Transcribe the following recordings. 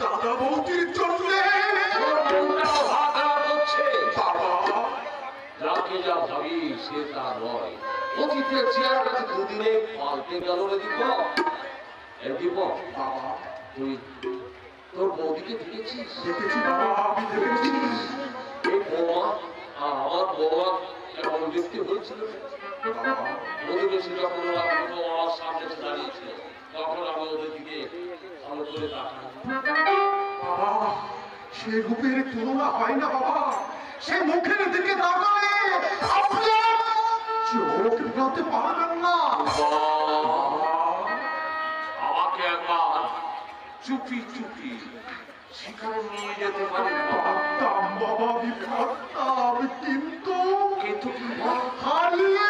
দাদা বৌদির জন্য। বাবা। যাকে যা ভাবি সে তা নয়। অতীতের চেয়ার কাছে দুদিনে পাল্টে গেল রে দীপক। এ দীপক বাবা। তুই তোর বৌদিকে দেখেছিস? দেখেছি বাবা আমি দেখেছি। এই বৌমা আমার বৌমা দেখতে হয়েছিল? সামনে দাঁড়িয়েছিল তখন আমি দিকে ভালো করে তাকাই বাবা সে রূপের তুলনা হয় না বাবা। সে মুখের দিকে তাকালে চোখ পারবেন না। আমাকে একবার চুপি চুপি সেখানে নিয়ে যেতে পারি পারতাম বাবা আমি কিন্তু কিন্তু কি? হারিয়ে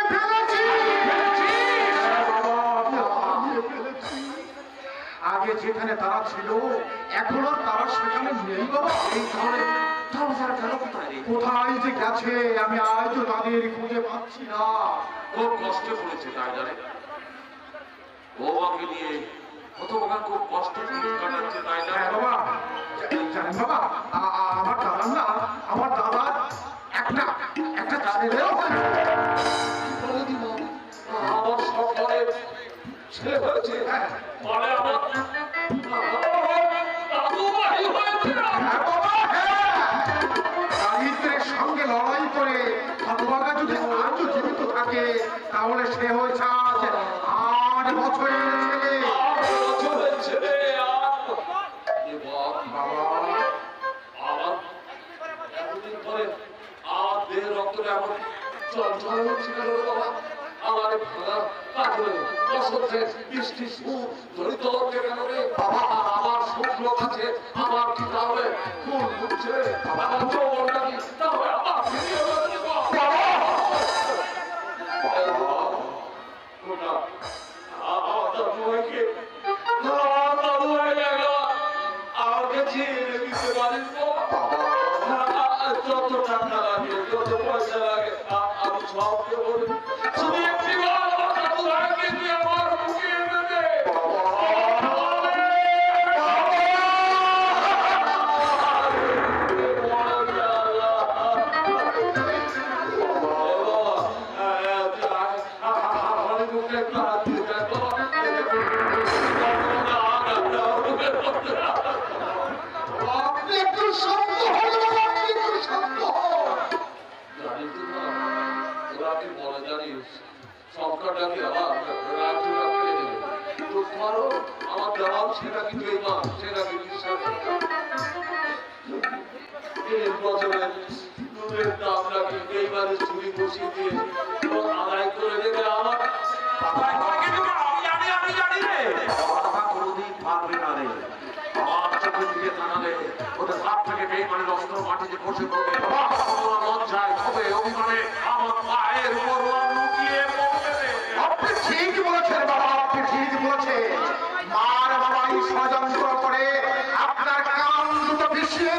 আগে যেখানে তারা ছিল এখন আর তারা সেখানে নেই বাবা এই তাহলে কোথায়? যে গেছে আমি আজও তাদের খুঁজে পাচ্ছি না। খুব কষ্ট পড়েছে তাই জানে? বৌমাকে নিয়ে কত বাবা খুব কষ্ট কাটাচ্ছে তাই না হ্যাঁ বাবা। জানেন বাবা সঙ্গে লড়াই করে হতভাগা যদি আজও জীবিত থাকে, তাহলে সে হয়েছে আট বছরের ছেলে। পরে রক্তটা এমন চঞ্চল হচ্ছে বাবা। আমার পাথরে বৃষ্টি জড়িত হচ্ছে রে। বাবা, আমার শুক্র আছে। আমার কি তাহলে ফুল ফুটছে? যত টাকা লাগে, যত পয়সা লাগে আমি সব দেবো। সেটা কিন্তু এই মা সেটা কি বিশ্বাস এই বছরে দুধের দাম নাকি এইবারে চুরি বসিয়ে দিয়ে ও বসে পড়বে মন চায় তবে অভিমানে আমার পায়ের উপর লুকিয়ে আপনি ঠিক বলেছেন, বাবা, আপনি ঠিক বলেছেন। মার বাবা এই ষড়যন্ত্র করে আপনার কান দুটো ভিসিয়ে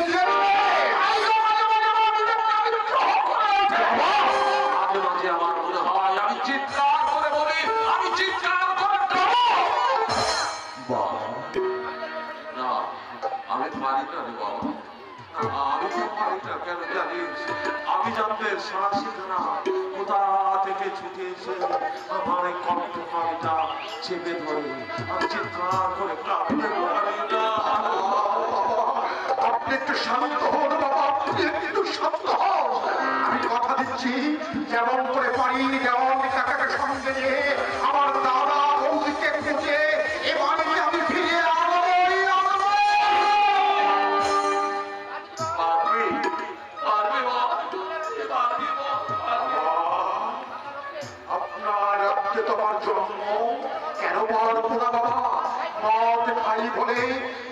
আমি জানতে সাহসিক না কোথা থেকে ছুটে এসে আমার এই কণ্ঠ চেপে ধরে। আমি চিৎকার করে আপনি একটু শান্ত হন বাবা আপনি একটু শান্ত হন আমি কথা দিচ্ছি, যেমন করে পারি যেমন টাকাকে সঙ্গে কেন পারব না বাবা মদ খাই বলে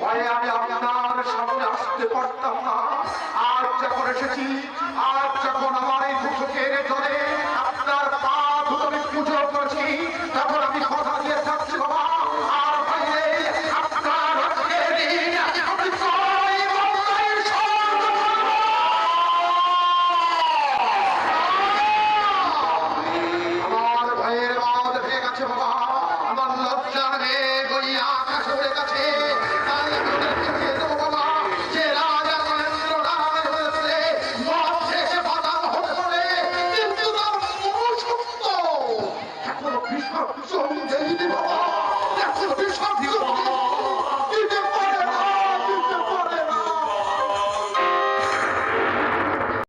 ভয়ে আমি আপনার সামনে আসতে পারতাম না আর যখন এসেছি, আর যখন আমার এই দুচোখের জলে 向，说明一定跑啊！俩字儿别唱，听。